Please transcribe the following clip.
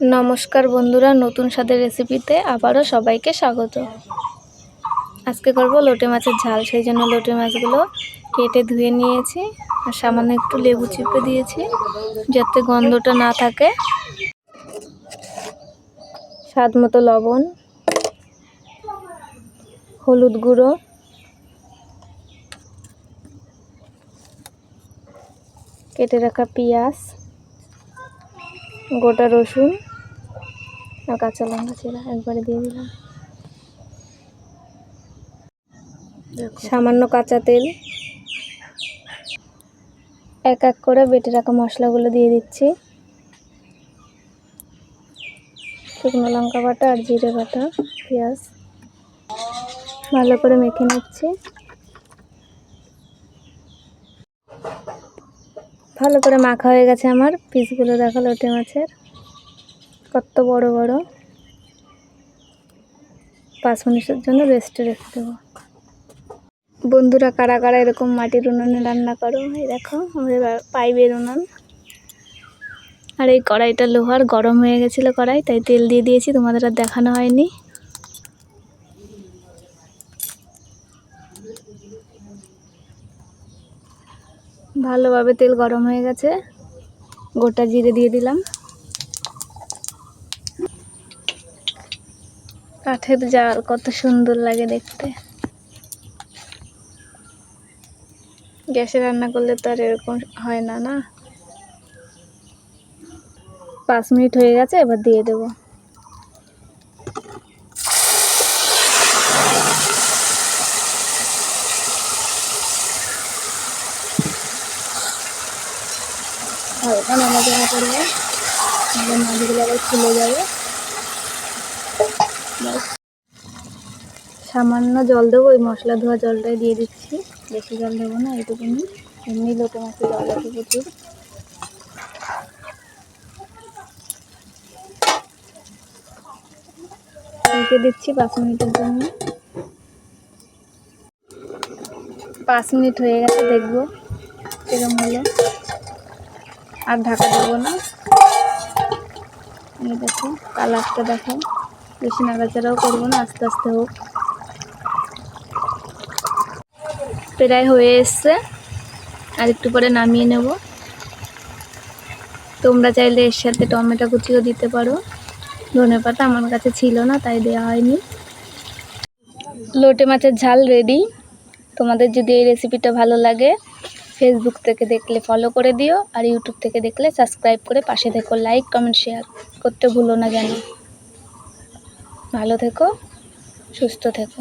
নমস্কার বন্ধুরা, নতুন স্বাদের রেসিপিতে আবারও সবাইকে স্বাগত। আজকে করব লোটে মাছের ঝাল, সেই জন্য লোটে মাছগুলো কেটে ধুয়ে নিয়েছি আর সামান্য একটু লেবু চিপে দিয়েছি যাতে গন্ধটা না থাকে। স্বাদ মতো লবণ, হলুদ গুঁড়ো, কেটে রাখা পেঁয়াজ গোটা রসুন আর কাঁচা লঙ্কা চিরা একবারে দিয়ে দিলাম। সামান্য কাঁচা তেল। এক এক করে বেটে রাখা মশলাগুলো দিয়ে দিচ্ছি। শুকনো লঙ্কা বাটা আর জিরে বাটা পেঁয়াজ ভালো করে মেখে নিচ্ছি। ভালো করে মাখা হয়ে গেছে আমার। পিসগুলো দেখো লোটে মাছের। কত বড় বড়। পাঁচ মিনিটের জন্য রেস্টে রেখে দেবো। বন্ধুরা, কারা কারা এরকম মাটির উনুনে রান্না করো? এই দেখো, আমাদের পাইপের উনুন। আর এই কড়াইটা লোহার, গরম হয়ে গেছিল কড়াই, তাই তেল দিয়ে দিয়েছি, তোমাদের আর দেখানো হয়নি। ভালোভাবে তেল গরম হয়ে গেছে। গোটা জিরে দিয়ে দিলাম। কাঠের জাল কত সুন্দর লাগে দেখতে। গ্যাসে রান্না করলে তো আর এরকম হয় না না? পাঁচ মিনিট হয়ে গেছে, এবার দিয়ে দেবো। হালকা নাড়াচাড়া করব তাহলে মাছগুলো আবার খুলে যাবে। সামান্য জল দেবো, ওই মশলা ধোয়া জলটাই দিয়ে দিচ্ছি। বেশি জল দেবো না এইটুকুনি এমনি লোটে মাছের জল আছে প্রচুর। দিচ্ছি পাঁচ মিনিটের জন্য। পাঁচ মিনিট হয়ে গেছে, দেখব কিরম হলো। আর ঢাকা দেবো না। এই দেখো, কালারটা দেখো। বেশি নাড়াচাড়াও করব না, আস্তে আস্তে হোক। প্রায় হয়ে এসছে। আর একটু পরে নামিয়ে নেব। তোমরা চাইলে এর সাথে টমেটো কুচিও দিতে পারো। ধনে পাতা আমার কাছে ছিল না, তাই দেওয়া হয়নি। লোটে মাছের ঝাল রেডি। তোমাদের যদি এই রেসিপিটা ভালো লাগে ফেসবুক থেকে দেখলে ফলো করে দিও আর ইউটিউব থেকে দেখলে সাবস্ক্রাইব করে পাশে থেকো। লাইক কমেন্ট শেয়ার করতে ভুলো না যেন। ভালো থেকো, সুস্থ থেকো।